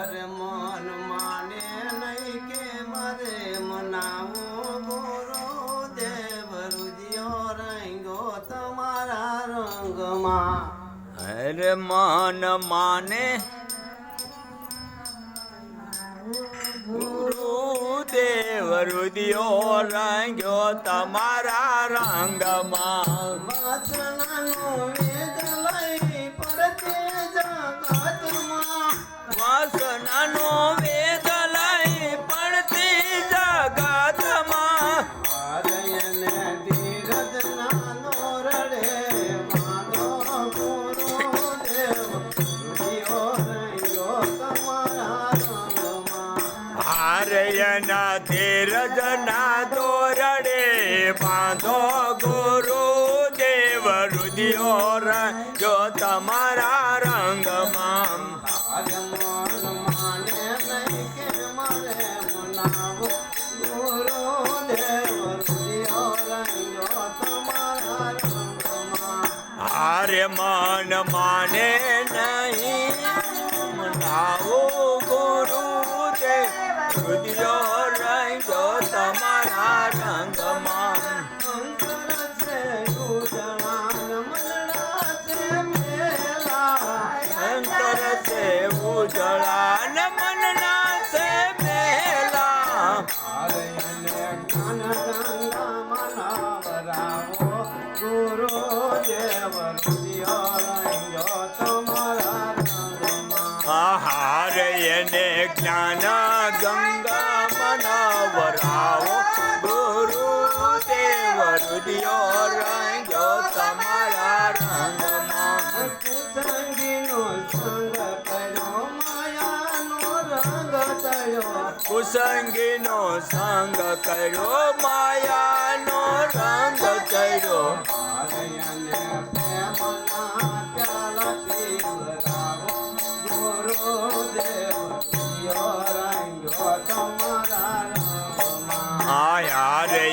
અરે મન માને નહીં કે મારે મનાવો ગોરો દેવ રુદિયો રંગો તમારા રંગમાં. અરે મન માને ગુરુદેવ રુદિયો રંગ્યો તમારા રંગમાં. વચનનું વાસનાનો વેદ લઈ પડતી જગતમાં. આર્યને ધીરજ નાનો ના દોરડે બાંધો ગુરુ દેવ. રુદિયો તમારા આરે મન માને નહીં. મનાવો ગુરુ તે રુદિયો રંગ્યો તમારા રંગમાં. અંતર છે ઉજળા મનાવરાવો ગુરુદેવ જ્ઞાન ગંગા મનવરાવો ગુરુ દેવ રુદિયો રંગ્યો તમારા રંગમાં કુસંગીનો સંગ કર્યો માયાનો રંગ તળ્યો કુસંગીનો સંગ કર્યો માયાનો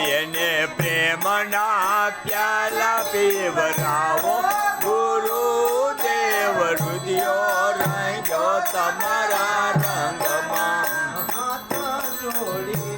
એને પ્રેમના પ્યાલા પીવરાવો. ગુરુ દેવ રુદિયો રંગ તમારા રંગમાં. હાથ જોડી